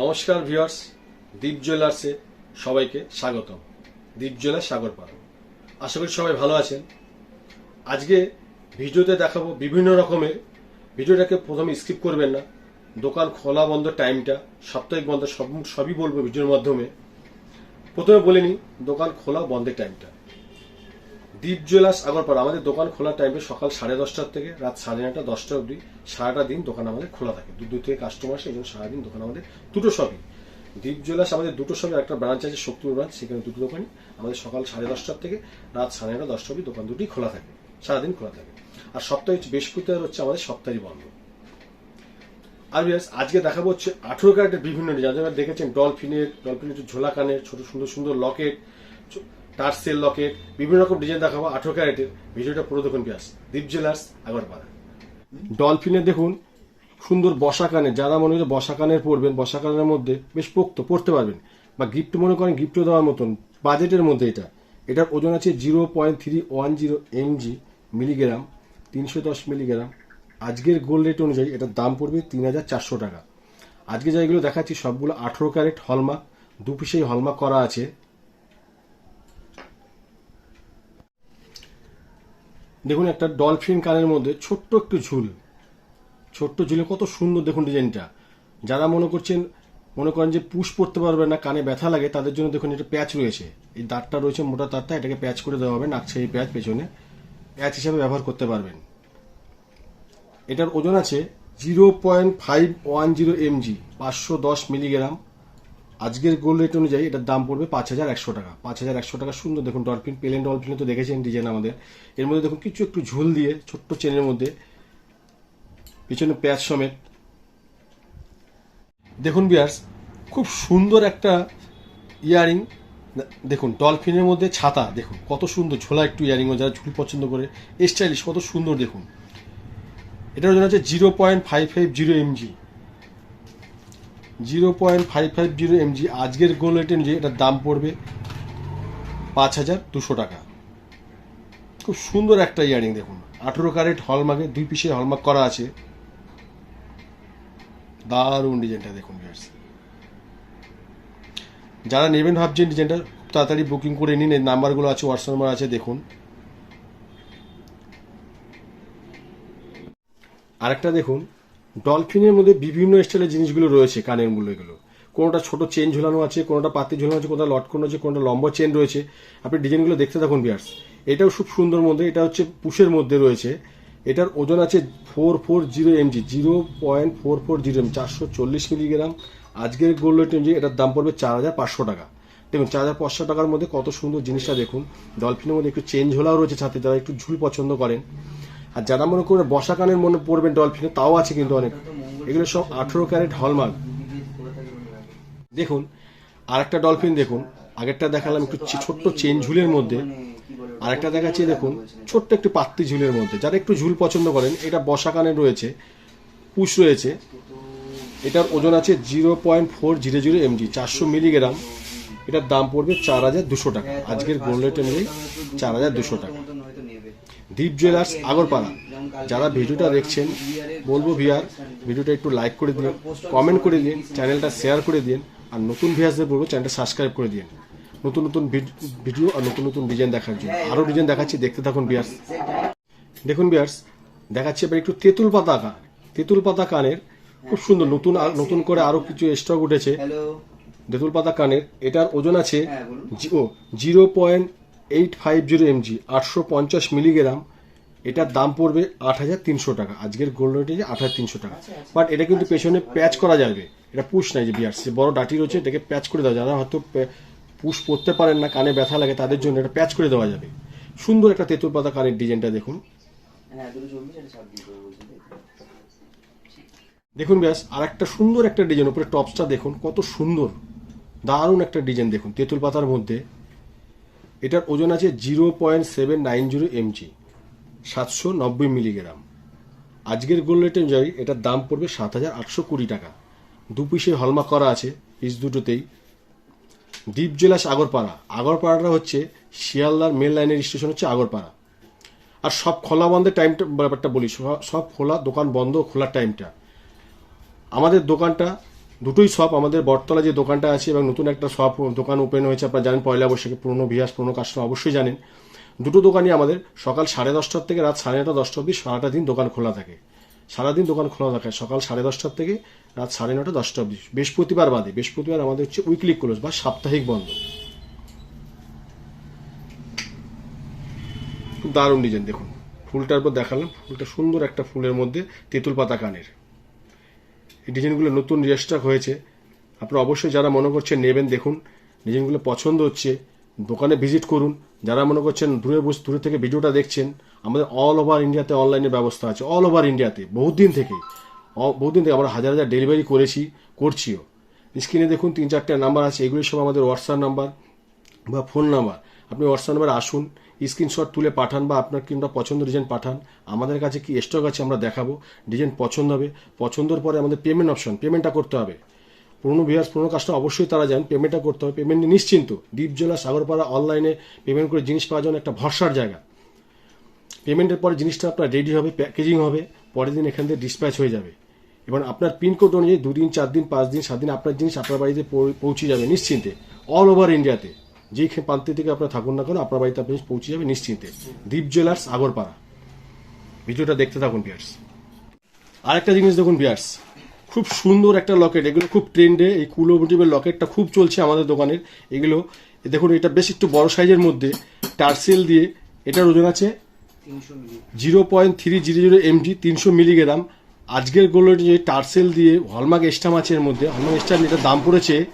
নমস্কার ভিউয়ার্স, দীপ জুয়েলার্সে সবাইকে স্বাগতম। দীপ জুয়েলার্স সাগরপাড়া আশা করি সবাই ভালো আছেন। আজকে ভিডিওতে দেখাবো বিভিন্ন রকমের। ভিডিওটাকে প্রথমে স্কিপ করবেন না। দোকান খোলা বন্ধ টাইমটা, সাপ্তাহিক বন্ধ, সব সবই বলব ভিডিওর মাধ্যমে। প্রথমে বলে নিই, দোকান খোলা বন্ধের টাইমটা। দীপ জুয়েলার্স আগরপাড়া আমাদের দোকান খোলার টাইমে সকাল সাড়ে দশটার থেকে রাত সাড়ে নটা দশটা অবধি সারাটা দিন দোকান আমাদের খোলা থাকে। দূর দূর থেকে কাস্টমার আসে এবং সারাদিন দোকান আমাদের দুটো সবই দীপ জুয়েলার্স আমাদের দুটো সবই একটা ব্রাঞ্চ আছে শক্তিপুর ব্রাঞ্চ সেখানে দুটো দোকানই আমাদের সকাল সাড়ে দশটার থেকে রাত সাড়ে নটা দশটা অবধি দোকান দুটি খোলা থাকে। সারাদিন খোলা থাকে। আর সপ্তাহে বৃহস্পতিবার হচ্ছে আমাদের সপ্তাহে বন্ধ। আর আজকে দেখাবো হচ্ছে আঠেরো ক্যারেটের বিভিন্ন ডিজাইন যেমন দেখেছেন ডলফিনের ডলফিনের ঝোলা কানের, ছোট সুন্দর সুন্দর লকেট টার্সেল লকেট বিভিন্ন রকম ডিজাইন দেখাবো। আঠেরো ক্যারেটের ভিডিওটা পুরো দেখুন বিয়াস দীপ জুয়েলার্স আগরপাড়া। ডলফিনের দেখুন, সুন্দর বসা কানের যারা মনে হচ্ছে বসা কানের পরবেন বসা কানের মধ্যে বেশ পোক্ত, পড়তে পারবেন। বা গিফট মনে করেন গিফটও দেওয়ার মতন বাজেটের মধ্যে এটা। এটার ওজন আছে zero point three one zero MG milligram তিনশো দশ মিলিগ্রাম আজকের গোল্ড রেট অনুযায়ী এটার দাম পড়বে তিন হাজার চারশো টাকা। আজকে যেগুলো দেখাচ্ছি, সবগুলো আঠেরো ক্যারেট হলমার্ক দু পিসেই হলমার্ক করা আছে। দেখুন একটা ডলফিন কানের মধ্যে ছোট্ট একটু ঝুল। ছোট্ট ঝুলে কত সুন্দর দেখুন ডিজাইনটা। যারা মনে করছেন, মনে করেন যে পুশ পড়তে পারবে না, কানে ব্যথা লাগে, তাদের জন্য দেখুন এটা প্যাচ রয়েছে। এই দাঁতটা রয়েছে মোটা দাঁতটা, এটাকে প্যাচ করে দেওয়া হবে নাকছে এই প্যাচ পেছনে। প্যাচ হিসাবে ব্যবহার করতে পারবেন। এটার ওজন আছে zero point five one zero MG, পাঁচশো দশ মিলিগ্রাম। আজকের গোল্ড রেট অনুযায়ী এটার দাম পড়বে পাঁচ হাজার একশো টাকা। পাঁচ হাজার একশো টাকা সুন্দর। দেখুন ডলফিন পেলেন ডলফিন তো দেখেছেন ডিজাইন আমাদের। এর মধ্যে দেখুন, কিছু একটু ঝুল দিয়ে, ছোট্ট চেনের মধ্যে, পিছনে প্যাচ সমেত। দেখুন বিয়ার্স খুব সুন্দর একটা ইয়ারিং। দেখুন ডলফিনের মধ্যে ছাতা, দেখুন, কত সুন্দর ঝোলা একটু ইয়ারিং, যারা ঝুল পছন্দ করে স্টাইলিশ কত সুন্দর দেখুন। এটার ওজন আছে zero point five five zero MG zero point five five zero MG আজকের গোল রেট অনুযায়ী এটার দাম পড়বে পাঁচ হাজার দুশো টাকা। খুব সুন্দর একটা ইয়ারিং দেখুন। আঠেরো ক্যারেট হলমার্কে, দুই পিসে হলমার্ক করা আছে। দারুণ ডিজাইনটা দেখুন যারা নেবেন ভাবছেন ডিজাইনটা, তাড়াতাড়ি বুকিং করে নিন। এই নাম্বারগুলো আছে হোয়াটসঅ্যাপ নাম্বার আছে, দেখুন। আরেকটা দেখুন ডলফিনের মধ্যে বিভিন্ন স্টাইলের জিনিসগুলো রয়েছে কানের মূল্য এগুলো কোনোটা ছোট চেন ঝুলানো আছে, কোনোটা পাতি ঝুলানো আছে, কোনোটা লটকন আছে, কোনোটা লম্বা চেন রয়েছে। আপনি ডিজাইনগুলো দেখতে থাকুন বিয়ার্স এটাও খুব সুন্দর মধ্যে, এটা হচ্ছে পুষের মধ্যে রয়েছে। এটার ওজন আছে four four zero MG zero point four four zero M চারশো চল্লিশ মিলিগ্রাম আজকের গোল্ড রেট অনুযায়ী এটার দাম পড়বে চার হাজার পাঁচশো টাকা। দেখুন, চার হাজার পাঁচশো টাকার মধ্যে কত সুন্দর জিনিসটা দেখুন। ডলফিনের মধ্যে একটু চেন ঝোলাও রয়েছে সাথে যারা একটু ঝুল পছন্দ করেন। আর যারা মনে করে বসা কানের মনে পড়বেন ডলফিনে তাও আছে কিন্তু অনেক। এগুলো সব আঠেরো ক্যারেট হলমার্ক। দেখুন, আরেকটা ডলফিন দেখুন। আগেরটা দেখালাম একটু ছোট্ট চেন ঝুলের মধ্যে। আরেকটা দেখাচ্ছি, দেখুন, ছোট্ট একটু পাত্তি ঝুলের মধ্যে। যারা একটু ঝুল পছন্দ করেন, এটা বসা কানে রয়েছে, পুশ রয়েছে। এটার ওজন আছে zero point four zero zero MG, চারশো মিলিগ্রাম। এটার দাম পড়বে চার হাজার দুশো টাকা। আজকের গোল্ড রেট অনুযায়ী চার হাজার দুশো টাকা। দীপ জুয়েলার্স আগরপাড়া যারা ভিডিওটা দেখছেন বলব ভিয়ার ভিডিওটা একটু লাইক করে দিন কমেন্ট করে দিন চ্যানেলটা শেয়ার করে দিন আর নতুন ভিয়ার্সদের বলব চ্যানেলটা সাবস্ক্রাইব করে দিন। নতুন নতুন ভিড- ভিডিও আর নতুন নতুন ডিজাইন দেখার জন্য। আরও ডিজাইন দেখাচ্ছি দেখতে থাকুন বিয়ার্স দেখুন বিয়ার্স দেখাচ্ছি এবার একটু তেঁতুল পাতা কান। তেঁতুল পাতা কানের খুব সুন্দর নতুন আর- নতুন করে আরও কিছু স্টক উঠেছে। তেঁতুল পাতা কানের এটার ওজন আছে হ্যাঁ, ও zero point eight five zero MG আটশো পঞ্চাশ মিলিগ্রাম এটার দাম পড়বে আট হাজার তিনশো টাকা। আজকের গোল্ড রেটে আট হাজার তিনশো টাকা। বাট এটা কিন্তু পেছনে প্যাচ করা যাবে। এটা পুশ নাই যে বিয়ার সে বড় ডাটি রয়েছে এটাকে প্যাচ করে দেওয়া যারা হয়তো পুশ পরতে পারেন না কানে ব্যথা লাগে তাদের জন্য এটা প্যাচ করে দেওয়া যাবে। সুন্দর একটা তেঁতুল পাতা কানের ডিজাইনটা দেখুন। তো? দেখুন ব্যাস আর একটা সুন্দর একটা ডিজাইন উপরে টপসটা দেখুন কত সুন্দর। দারুণ একটা ডিজাইন দেখুন তেঁতুল পাতার মধ্যে। এটার ওজন আছে zero point seven nine zero MG, সাতশো নব্বই মিলিগ্রাম। আজকের গোল্ড রেট অনুযায়ী এটার দাম পড়বে সাত হাজার আটশো কুড়ি টাকা। দু পিসে হলমার্ক করা আছে, পিস দুটোতেই। দ্বীপ জেলাস আগরপাড়া। আগরপাড়াটা হচ্ছে শিয়ালদার মেল লাইনের স্টেশন হচ্ছে আগরপাড়া। আর সব খোলা বন্ধের টাইমটা ব্যাপারটা বলি, সব খোলা দোকান বন্ধ খোলার টাইমটা আমাদের দোকানটা দুটোই শপ আমাদের বটতলা যে দোকানটা আছে এবং নতুন একটা শপ দোকান ওপেন হয়েছে, আপনারা জানেন পয়লা বৈশাখে পুরনো ভিয়াস পুরনো কাস্টমার অবশ্যই জানেন। দুটো দোকানই আমাদের সকাল সাড়ে দশটার থেকে রাত সাড়ে নটা, দশটা অবধি সারাটা দিন দোকান খোলা থাকে। সারাদিন দোকান খোলা থাকে, সকাল সাড়ে দশটার থেকে রাত সাড়ে নটা, দশটা অবধি। বৃহস্পতিবার বাদে, বৃহস্পতিবার আমাদের হচ্ছে উইকলি ক্লোজ বা সাপ্তাহিক বন্ধ। খুব দারুণ ডিজাইন দেখুন। ফুলটার পর দেখালাম, ফুলটা সুন্দর একটা ফুলের মধ্যে তেঁতুল পাতা কানের। ডিজাইনগুলো নতুন রিস্টক হয়েছে। আপনারা অবশ্যই যারা মনে করছেন নেবেন, দেখুন। ডিজাইনগুলো পছন্দ হচ্ছে, দোকানে ভিজিট করুন। যারা মনে করছেন দূরে বসে, দূরে থেকে ভিডিওটা দেখছেন, আমাদের অল ওভার ইন্ডিয়াতে অনলাইনের ব্যবস্থা আছে। অল ওভার ইন্ডিয়াতে বহুদিন থেকে। বহুদিন থেকে আমরা হাজার হাজার ডেলিভারি করেছি, করছিও। স্ক্রিনে দেখুন, তিন চারটে নাম্বার আছে, এগুলি সব আমাদের হোয়াটসঅ্যাপ নাম্বার বা ফোন নাম্বার আপনি হোয়াটসঅ্যাপ নাম্বারে আসুন স্ক্রিনশট তুলে পাঠান বা আপনার কিংবা পছন্দ ডিজাইন পাঠান। আমাদের কাছে কি স্টক আছে আমরা দেখাবো। ডিজাইন পছন্দ হবে। পছন্দের পরে আমাদের পেমেন্ট অপশন পেমেন্টটা করতে হবে। পুরনো ভিউয়ার্স পুরনো কাজটা অবশ্যই তারা যান পেমেন্টটা করতে হবে। পেমেন্ট নিশ্চিন্ত। দ্বীপজলা সাগরপাড়া অনলাইনে পেমেন্ট করে জিনিস পাওয়ার জন্য একটা ভরসার জায়গা। পেমেন্টের পরে জিনিসটা আপনার রেডি হবে প্যাকেজিং হবে, পরের দিন এখান থেকে ডিসপ্যাচ হয়ে যাবে। এবং আপনার পিনকোড অনুযায়ী দুদিন চার দিন পাঁচ দিন সাত দিন আপনার জিনিস আপনার বাড়িতে পৌঁছে যাবে নিশ্চিন্তে। অল ওভার ইন্ডিয়াতে খে- প্রান্তে থেকে আপনার থাকুন না কেন আপনার বাড়িতে আপনি পৌঁছে যাবে নিশ্চিন্তে। দীপ জুয়েলার্স আগরপাড়া। ভিডিওটা দেখতে থাকুন বিয়ার্স আরেকটা জিনিস দেখুন বিয়ার্স খুব সুন্দর একটা লকেট এগুলো খুব ট্রেন্ডে এই কুলো মোটিভের লকেটটা খুব চলছে আমাদের দোকানের। এগুলো দেখুন এটা বেশ একটু বড় সাইজের মধ্যে টার্সেল দিয়ে এটার ওজন আছে zero point three zero zero MG তিনশো মিলিগ্রাম। আজকের গোল্ড যে টার্সেল দিয়ে হলমার্ক এক্সট্রা মাছের মধ্যে হলমার্ক এক্সট্রা এটার দাম পড়েছে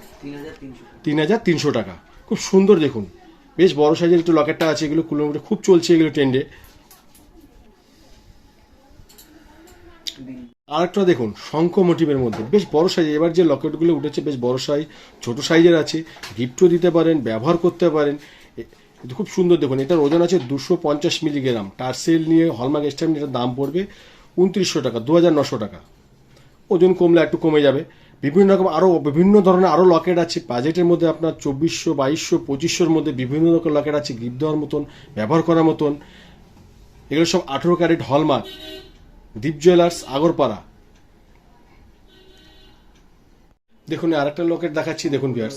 তিন হাজার তিনশো টাকা। খুব সুন্দর দেখুন। বেশ বড় সাইজের একটু লকেটটা আছে, এগুলো কিলোমিটার খুব চলছে এগুলো ট্রেন্ডে আরেকটা দেখুন, শঙ্খ মোটিভের মধ্যে। বেশ বড় সাইজ এবার যে লকেটগুলো উঠেছে, বেশ বড় সাইজ ছোট সাইজের আছে। গিফটও দিতে পারেন, ব্যবহার করতে পারেন। খুব সুন্দর দেখুন, এটার ওজন আছে দুশো পঞ্চাশ মিলিগ্রাম টার্সেল নিয়ে হলমার্ক স্ট্যাম্প এটার দাম পড়বে, উনত্রিশশো টাকা দু হাজার নশো টাকা। ওজন কমলে একটু কমে যাবে। বিভিন্ন রকম আরও বিভিন্ন ধরনের আরও লকেট আছে। বাজেটের মধ্যে আপনার চব্বিশশো, বাইশশো, পঁচিশশোর মধ্যে বিভিন্ন রকম লকেট আছে, গিফট দেওয়ার মতন, ব্যবহার করার মতন। এগুলো সব আঠেরো carat hallmark. Deep jewellers, Agarpara. দেখুন, আরেকটা লকেট দেখাচ্ছি, দেখুন বিয়ার্স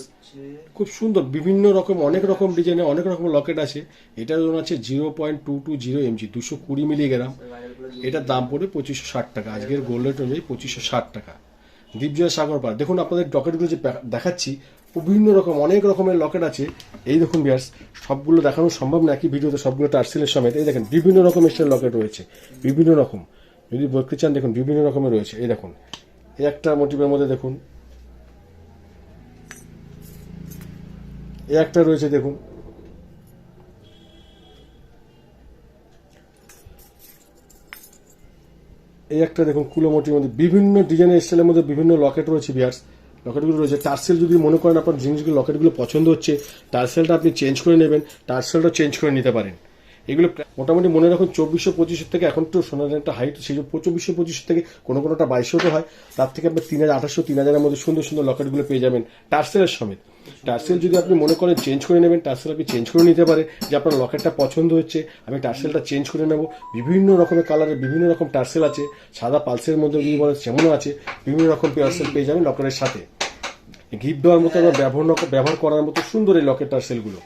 খুব সুন্দর, বিভিন্ন রকম, অনেক রকম ডিজাইনে অনেক রকম লকেট আছে। এটার ওজন আছে zero point two two zero MG, দুশো কুড়ি মিলিগ্রাম। এটার দাম পড়ে পঁচিশশো ষাট টাকা। আজকের গোল্ড রেট অনুযায়ী পঁচিশশো ষাট টাকা। দীপজয় সাগর পার। দেখুন, আপনাদের লকেটগুলো যে দেখাচ্ছি বিভিন্ন রকম, অনেক রকমের লকেট আছে। এই দেখুন বিয়ার্স সবগুলো দেখানো সম্ভব না, একই ভিডিওতে সবগুলো টার্সেলের সমেত। এই দেখেন, বিভিন্ন রকমের স্টাইল লকেট রয়েছে, বিভিন্ন রকম। যদি বলতে চান, দেখুন, বিভিন্ন রকমের রয়েছে। এই দেখুন, এই একটা মোটিভের মধ্যে দেখুন, এই একটা রয়েছে, দেখুন। এই একটা দেখুন কুলোমোটির মধ্যে বিভিন্ন ডিজাইনের স্টাইলের মধ্যে বিভিন্ন লকেট রয়েছে বিয়ার্স লকেটগুলো রয়েছে। টার্সেল যদি মনে করেন আপনার জিনিসগুলো লকেটগুলো পছন্দ হচ্ছে টার্সেলটা আপনি চেঞ্জ করে নেবেন টার্সেলটা চেঞ্জ করে নিতে পারেন। এগুলো মোটামুটি মনে রাখুন চব্বিশশো পঁচিশের থেকে এখন তো সোনার একটা হাইট সেই জন্য চব্বিশশো পঁচিশ থেকে কোনো কোনোটা বাইশশো হয়। তার থেকে আপনি তিন হাজার আঠাশশো তিন হাজারের মধ্যে সুন্দর সুন্দর লকেটগুলো পেয়ে যাবেন। টার্সেলের সমেত। টার্সেল যদি আপনি মনে করেন চেঞ্জ করে নেবেন, টার্সেল আপনি চেঞ্জ করে নিতে পারে। যে আপনার লকেটটা পছন্দ হচ্ছে, আমি টার্সেলটা চেঞ্জ করে নেব। বিভিন্ন রকমের কালারের বিভিন্ন রকম টার্সেল আছে। সাদা পালসের মধ্যে যদি বলেন, সেমনও আছে। বিভিন্ন রকম টার্সেল পেয়ে যাবেন লকেটের সাথে। গিফট দেওয়ার মতো ব্যবহার ব্যবহার করার মতো সুন্দর এই লকেট টার্সেলগুলো।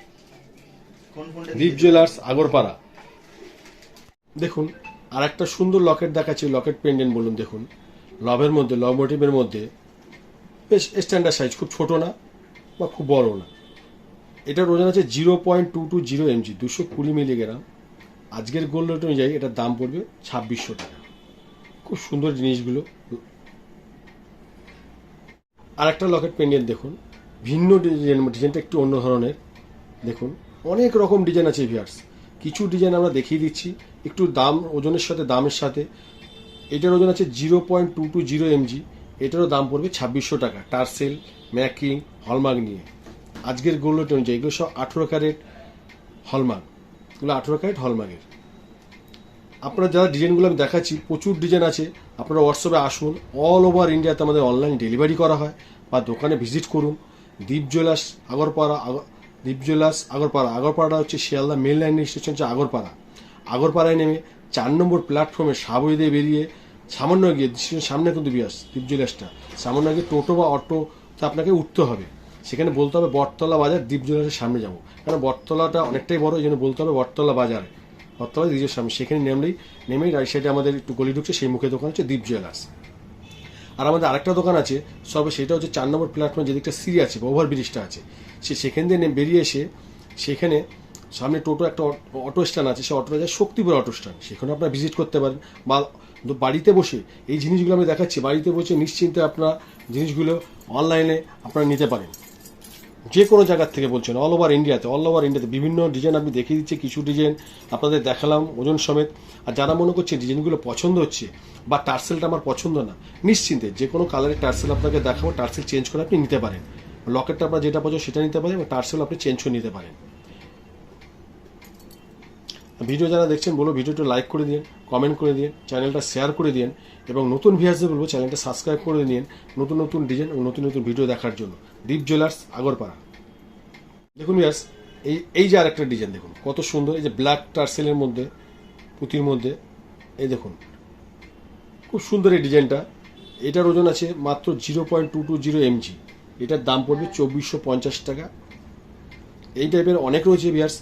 দীপ জুয়েলার্স আগরপাড়া। দেখুন আর একটা সুন্দর লকেট দেখাচ্ছি, লকেট পেন্ডেন্ট বলুন দেখুন। লভের মধ্যে লভ মোটিভের মধ্যে। বেশ স্ট্যান্ডার্ড সাইজ খুব ছোট না। বা খুব বড় না। এটার ওজন আছে zero point two two zero MG, দুশো কুড়ি মিলিগ্রাম। আজকের গোল্ড রেট অনুযায়ী এটার দাম পড়বে ছাব্বিশশো টাকা। খুব সুন্দর জিনিসগুলো। আর একটা লকেট পেন্ডেন্ট দেখুন। ভিন্ন ডিজাইন, ডিজাইনটা একটু অন্য ধরনের। দেখুন, অনেক রকম ডিজাইন আছে ভিয়ার্স কিছু ডিজাইন আমরা দেখিয়ে দিচ্ছি, একটু দাম, ওজনের সাথে, দামের সাথে। এটার ওজন আছে zero point two two zero MG, এটারও দাম পড়বে ছাব্বিশশো টাকা। টার্সেল ম্যাকিং, হলমার্ক নিয়ে। আজকের গোল্ড অনুযায়ী এগুলো সব আঠেরো ক্যারেট হলমার্ক। এগুলো আঠেরো ক্যারেট হলমার্কের। আপনারা যারা ডিজাইনগুলো আমি দেখাচ্ছি, প্রচুর ডিজাইন আছে। আপনারা হোয়াটসঅ্যাপে আসুন। অল ওভার ইন্ডিয়াতে আমাদের অনলাইন ডেলিভারি করা হয় বা দোকানে ভিজিট করুন। দীপ জুয়েলার্স, আগরপাড়া, আগ- দীপ জুয়েলার্স, আগরপাড়া। আগরপাড়া হচ্ছে শিয়ালদা মেন লাইন স্টেশন হচ্ছে আগরপাড়া। আগরপাড়ায় নেমে চার নম্বর প্ল্যাটফর্মে সাবই দিয়ে বেরিয়ে সামান্য গিয়ে সামনে কিন্তু বিয়াস, দ্বীপ জুয়েলার্সটা। সামান্য গিয়ে টোটো বা অটোতে আপনাকে উঠতে হবে। সেখানে বলতে হবে বটতলা বাজার দ্বীপ জুয়েলার্সের সামনে যাব। কারণ বটতলাটা অনেকটাই বড় এই জন্য বলতে হবে বটতলা বাজার। বটতলা দ্বীপের সামনে, সেখানে নেমলেই নেমেই রাইট সাইডে আমাদের একটু গলি ঢুকছে, সেই মুখে দোকান হচ্ছে দ্বীপ জুয়েলার্স আর আমাদের আরেকটা দোকান আছে সবে সেটা হচ্ছে চার নম্বর প্ল্যাটফর্মে যেদিকটা সিঁড়ি আছে ওভার ব্রিজটা আছে, সে সেখান দিয়ে বেরিয়ে এসে সেখানে সামনে টোটো একটা অট- স্ট্যান্ড আছে, সেই অটোটা যায় শক্তিপুর অটো স্ট্যান্ড। সেখানে আপনারা ভিজিট করতে পারেন। বা বাড়িতে বসে এই জিনিসগুলো আমি দেখাচ্ছি। বাড়িতে বসে নিশ্চিন্তে আপনারা জিনিসগুলো অনলাইনে আপনারা নিতে পারেন। যে কোনো জায়গার থেকে বলছেন অল ওভার ইন্ডিয়াতে অল ওভার ইন্ডিয়াতে বিভিন্ন ডিজাইন আমি দেখিয়ে দিচ্ছি, কিছু ডিজাইন আপনাদের দেখালাম, ওজন সমেত। আর যারা মনে করছে ডিজাইনগুলো পছন্দ হচ্ছে বা টার্সেলটা আমার পছন্দ না, নিশ্চিন্তে যে কোনো কালারের টার্সেল আপনাকে দেখাবো, টার্সেল চেঞ্জ করে আপনি নিতে পারেন। লকেটটা আপনার যেটা পছন্দ সেটা নিতে পারেন এবং টার্সেল আপনি চেঞ্জ করে নিতে পারেন। ভিডিও যারা দেখছেন, বলো ভিডিওটা লাইক করে দিন কমেন্ট করে দিন চ্যানেলটা শেয়ার করে দিন এবং নতুন ভিউয়ার্সদের বলব চ্যানেলটা সাবস্ক্রাইব করে নিন নতুন নতুন ডিজাইন এবং নতুন নতুন ভিডিও দেখার জন্য। দীপ জুয়েলার্স আগরপাড়া দেখুন ভিউয়ার্স এই এই যে আরেকটা ডিজাইন দেখুন, কত সুন্দর, এই যে ব্ল্যাক টার্সেলের মধ্যে, পুঁতির মধ্যে, এই দেখুন, খুব সুন্দর এই ডিজাইনটা এটার ওজন আছে মাত্র zero point two two zero MG এটার দাম পড়বে চব্বিশশো পঞ্চাশ টাকা। এই টাইপের অনেক রয়েছে বিয়ার্স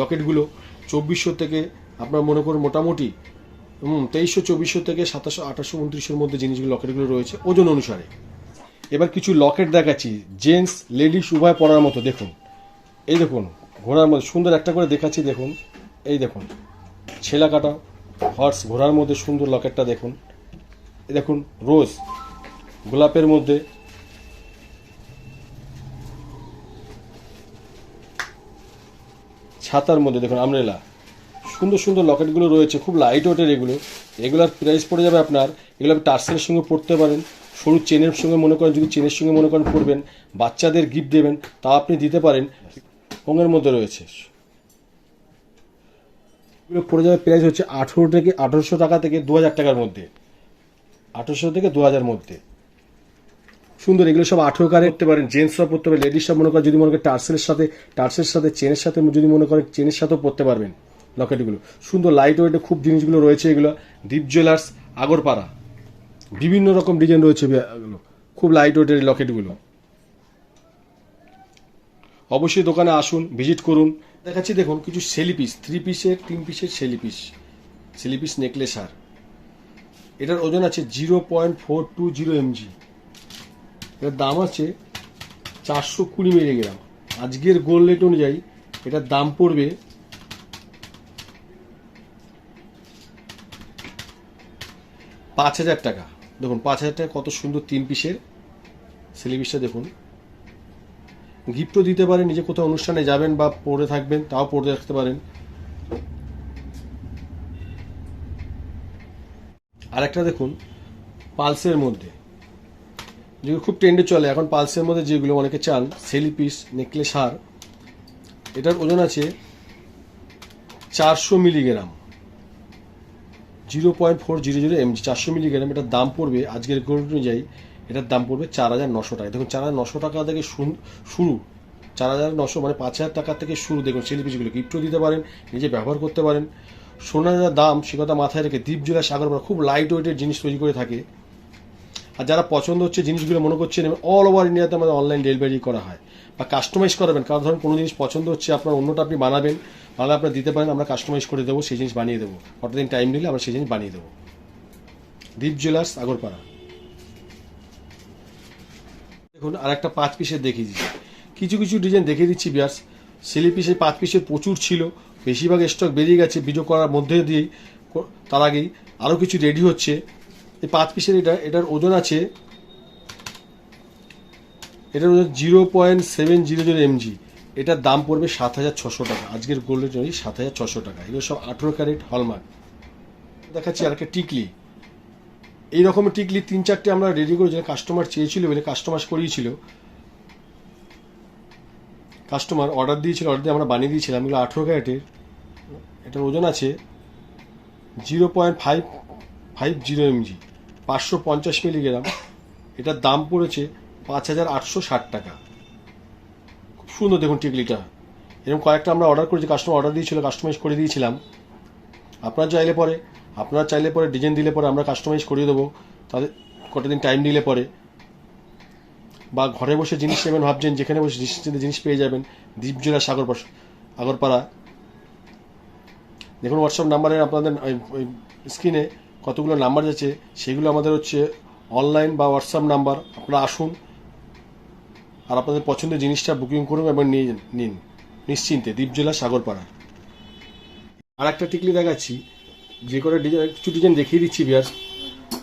লকেটগুলো চব্বিশশো থেকে আপনার মনে করুন মোটামুটি, হুম, তেইশশো, চব্বিশশো থেকে সাতাশশো, আঠাশশো, উনত্রিশের মধ্যে জিনিসগুলো, লকেটগুলো রয়েছে, ওজন অনুসারে। এবার কিছু লকেট দেখাচ্ছি, জেন্টস, লেডিস, উভয় পরার মতো, দেখুন। এই দেখুন, ঘোড়ার মধ্যে, সুন্দর একটা করে দেখাচ্ছি, দেখুন। এই দেখুন, ছেলা কাটা হর্স ঘোড়ার মধ্যে সুন্দর লকেটটা দেখুন। এই দেখুন রোজ গোলাপের মধ্যে ছাতার মধ্যে, দেখুন আমরেলা সুন্দর সুন্দর লকেটগুলো রয়েছে, খুব লাইট ওয়েটের এগুলো। এগুলোর প্রাইস পড়ে যাবে আপনার এগুলো আপনি টার্সেলের সঙ্গে পড়তে পারেন। সরু চেনের সঙ্গে মনে করেন, যদি চেনের সঙ্গে মনে করেন পড়বেন, বাচ্চাদের গিফট দেবেন, তা আপনি দিতে পারেন। হোমের মধ্যে রয়েছে। এগুলো পড়ে যাবে প্রাইস হচ্ছে আঠেরো থেকে, আঠেরোশো টাকা থেকে দু হাজার টাকার মধ্যে। আঠেরোশো থেকে দু হাজার মধ্যে। সুন্দর, এগুলো সব আঠেরো কারে করতে পারেন জেন্টসরা পড়তে পারেন লেডিসরা মনে করেন যদি মনে করেন টার্সেলের সাথে টার্সের সাথে চেনের সাথে যদি মনে করেন চেনের সাথেও পড়তে পারবেন লকেটগুলো। সুন্দর লাইট ওয়েটে খুব জিনিসগুলো রয়েছে এগুলো। দীপ জুয়েলার্স আগরপাড়া। বিভিন্ন রকম ডিজাইন রয়েছে খুব লাইট ওয়েটের লকেটগুলো। অবশ্যই দোকানে আসুন ভিজিট করুন। দেখাচ্ছি দেখুন, কিছু সেলি পিস থ্রি পিসের তিন পিসের সেলি পিস সেলি পিস নেকলেস আর এটার ওজন আছে zero point four two zero mg এটার দাম আছে চারশো কুড়ি মিলিগ্রাম। আজকের গোল্ড রেট অনুযায়ী এটার দাম পড়বে পাঁচ হাজার টাকা। দেখুন, পাঁচ হাজার টাকা কত সুন্দর তিন পিসের সেলিপিসটা দেখুন। গিফটও দিতে পারেন, নিজে কোথাও অনুষ্ঠানে যাবেন বা পড়ে থাকবেন, তাও পড়ে রাখতে পারেন। আরেকটা দেখুন, পালসের মধ্যে। যেগুলো খুব ট্রেন্ডে চলে। এখন পালসের মধ্যে যেগুলো অনেকে চান সেলি পিস নেকলেস হার, এটার ওজন আছে চারশো milligram zero point four zero zero mg চারশো মিলিগ্রাম এটার দাম পড়বে, আজকের গোল্ড অনুযায়ী এটার দাম পড়বে চার হাজার নশো টাকা। দেখুন, চার হাজার নশো টাকা থেকে শুরু- চার হাজার নশো মানে পাঁচ হাজার টাকা থেকে শুরু। দেখুন সেলি পিসগুলো গিফটও দিতে পারেন, নিজে ব্যবহার করতে পারেন। সোনার দাম, সে কথা মাথায় রেখে দ্বীপ জেলা সাগর খুব লাইট ওয়েটের জিনিস তৈরি করে থাকে। আর যারা পছন্দ হচ্ছে জিনিসগুলো মনে করছে করছেন অল ওভার ইন্ডিয়াতে আমাদের অনলাইন ডেলিভারি করা হয় বা কাস্টমাইজ করাবেন। কারণ ধরুন কোনো জিনিস পছন্দ হচ্ছে, আপনার অন্যটা আপনি বানাবেন, বানালে আপনার দিতে পারেন, আমরা কাস্টমাইজ করে দেবো, সেই জিনিস বানিয়ে দেবো। কতদিন টাইম নিলে আমরা সেই জিনিস বানিয়ে দেবো। দীপ জুয়েলার্স আগরপাড়া। দেখুন আর একটা পাঁচ পিসের দেখিয়ে দিচ্ছি। কিছু কিছু ডিজাইন দেখিয়ে দিচ্ছি, বিয়ার্স। সিলি পিসে পাঁচ পিসের প্রচুর ছিল, বেশিরভাগ স্টক বেরিয়ে গেছে ভিডিও করার মধ্যে দিয়েই, তার আগেই আরও কিছু রেডি হচ্ছে। এই পাঁচ পিসের এটা, এটার ওজন আছে, এটার ওজন zero point seven zero zero mg. এটার দাম পড়বে সাত হাজার ছশো টাকা। আজকের গোল্ডের জন্য সাত হাজার ছশো টাকা। এগুলো সব আঠেরো ক্যারেট হলমার্ক। দেখাচ্ছি আর একটা টিকলি। এই রকমের টিকলি তিন চারটে আমরা রেডি করে যেটা কাস্টমার চেয়েছিল বলে কাস্টমার করিয়েছিল। কাস্টমার অর্ডার দিয়েছিল অর্ডার দিয়ে আমরা বানিয়ে দিয়েছিলাম। এগুলো আঠেরো ক্যারেটের। এটার ওজন আছে zero point five five zero mg, পাঁচশো পঞ্চাশ মিলিগ্রাম, এটার দাম পড়েছে পাঁচ হাজার আটশো ষাট টাকা। খুব সুন্দর দেখুন টিকলিটা। এরকম কয়েকটা আমরা অর্ডার করেছি কাস্টমার অর্ডার দিয়েছিল কাস্টমাইজ করে দিয়েছিলাম। আপনার চাইলে পরে, আপনারা চাইলে পরে ডিজাইন দিলে পরে আমরা কাস্টমাইজ করিয়ে দেবো। তাদের কটা দিন টাইম নিলে পরে। বা ঘরে বসে জিনিস নেবেন ভাবছেন, যেখানে বসে জিনিস পেয়ে যাবেন দ্বীপজোড়া সাগর আগরপাড়া। দেখুন হোয়াটসঅ্যাপ নাম্বারে আপনাদের স্ক্রিনে কতগুলো নাম্বার যাচ্ছে সেগুলো আমাদের হচ্ছে অনলাইন বা হোয়াটসঅ্যাপ নাম্বার আপনারা আসুন আর আপনাদের পছন্দের জিনিসটা বুকিং করুন এবং নিয়ে নিন। নিশ্চিন্তে দ্বীপজেলা সাগরপাড়া। আর একটা টিকলি দেখাচ্ছি, যে করে ডিজাইন কিছু ডিজাইন দেখিয়ে দিচ্ছি বিয়ার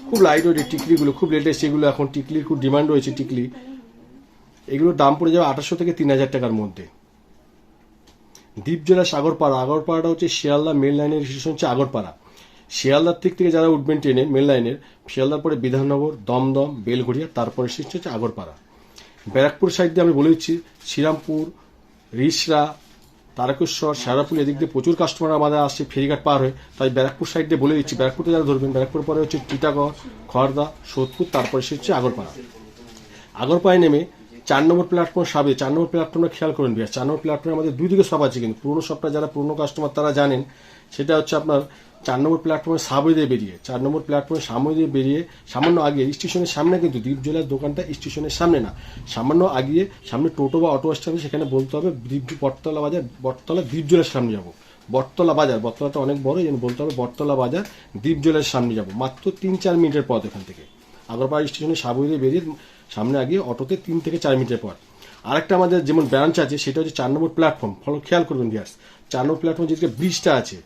খুব লাইট ওয়েটের টিকলিগুলো, খুব লেটেস্ট এগুলো এখন টিকলির খুব ডিমান্ড রয়েছে টিকলি। এগুলোর দাম পড়ে যাবে আঠাশশো থেকে তিন হাজার টাকার মধ্যে। দ্বীপজেলা সাগরপাড়া আগরপাড়াটা হচ্ছে শিয়ালদা মেল লাইনের স্টেশন হচ্ছে আগরপাড়া শিয়ালদার দিক থেকে যারা উঠবেন ট্রেনে মেল লাইনের, শিয়ালদার পরে বিধাননগর, দমদম, বেলঘড়িয়া, তারপরে স্টেশন হচ্ছে আগরপাড়া। ব্যারাকপুর সাইড দিয়ে আমি বলে দিচ্ছি, শ্রীরামপুর, রিসরা, তারকেশ্বর, সারাপুর এদিক দিয়ে প্রচুর কাস্টমার আমাদের আসছে, ফেরিঘাট পার হয়ে। তাই ব্যারাকপুর সাইড দিয়ে বলে দিচ্ছি ব্যারাকপুরে যারা ধরবেন, ব্যারাকপুর পরে হচ্ছে টিটাগড় খড়দা সোদপুর, তারপরে সে হচ্ছে আগরপাড়া। আগরপাড়ায় নেমে চার নম্বর প্ল্যাটফর্ম সাবে, চার নম্বর প্ল্যাটফর্মটা খেয়াল করুন বিয়ার চার নম্বর প্ল্যাটফর্মে আমাদের দুই দিকে সব আছে কিন্তু, পুরোনো সবটা যারা পুরোনো কাস্টমার তারা জানেন, সেটা হচ্ছে আপনার চার নম্বর প্ল্যাটফর্মে সাবে দিয়ে বেরিয়ে, চার নম্বর প্ল্যাটফর্মে সামনে দিয়ে বেরিয়ে, সামান্য আগে স্টেশনের সামনে কিন্তু দ্বীপজলার দোকানটা স্টেশনের সামনে না। সামান্য আগিয়ে, সামনে টোটো বা অটো স্ট্যান্ড সেখানে বলতে হবে দ্বীপ বটতলা বাজার, বটতলা দ্বীপজলার সামনে যাব। বটতলা বাজার, বটতলাটা অনেক বড় জন্য বলতে হবে বটতলা বাজার দ্বীপজলার সামনে যাব। মাত্র তিন চার মিনিটের পথ এখান থেকে। আগরপাড়া স্টেশনে সাবুই দিয়ে বেরিয়ে, সামনে আগিয়ে অটোতে তিন থেকে চার মিনিটের পর আরেকটা আমাদের যেমন ব্রাঞ্চ আছে, সেটা হচ্ছে চার নম্বর প্ল্যাটফর্ম ফলো, খেয়াল করবেন ভিয়ার্স চার নম্বর প্ল্যাটফর্ম যেদিকে ব্রিজটা আছে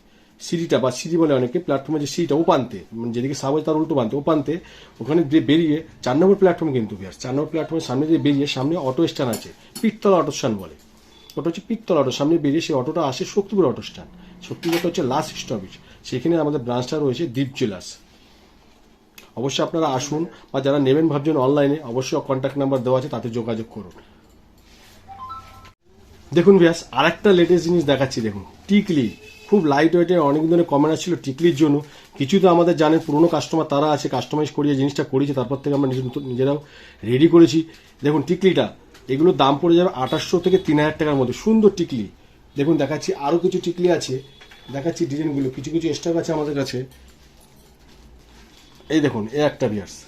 সিঁড়িটা বা সিঁড়ি বলে অনেকে প্ল্যাটফর্মে যে সিঁড়িটা ওপান্তে মানে যেদিকে সাবই তার উল্টো পান্তে ওপান্তে ওখানে দিয়ে বেরিয়ে চার নম্বর প্ল্যাটফর্ম কিন্তু ভিয়ার্স চার নম্বর প্ল্যাটফর্মের সামনে দিয়ে বেরিয়ে সামনে অটো স্ট্যান্ড আছে পিকতলা অটো স্ট্যান্ড বলে। ওটা হচ্ছে পিকতলা অটো সামনে বেরিয়ে সেই অটোটা আসে শক্তিপুর অটো স্ট্যান্ড শক্তিপুরটা হচ্ছে লাস্ট স্টপেজ সেখানে আমাদের ব্রাঞ্চটা রয়েছে দ্বীপ জুয়েলার্স অবশ্যই আপনারা আসুন বা যারা নেবেন ভাবছেন অনলাইনে অবশ্যই কন্ট্যাক্ট নাম্বার দেওয়া আছে, তাতে যোগাযোগ করুন। দেখুন ব্যাস আরেকটা লেটেস্ট জিনিস দেখাচ্ছি, দেখুন। টিকলি খুব লাইট ওয়েটের অনেক দিনের কমেন্ট আসছিল টিকলির জন্য। কিছু তো আমাদের জানেন, পুরনো কাস্টমার তারা আছে কাস্টমাইজ করিয়ে জিনিসটা করেছে, তারপর থেকে আমরা নিজে- নিজেরাও রেডি করেছি। দেখুন টিকলিটা, এগুলোর দাম পড়ে যাবে আঠাশশো থেকে তিন হাজার টাকার মধ্যে। সুন্দর টিকলি। দেখুন, দেখাচ্ছি আরও কিছু টিকলি আছে। দেখাচ্ছি ডিজাইনগুলো কিছু কিছু স্টক আছে আমাদের কাছে। এই দেখুন, এ একটা বিয়ার্স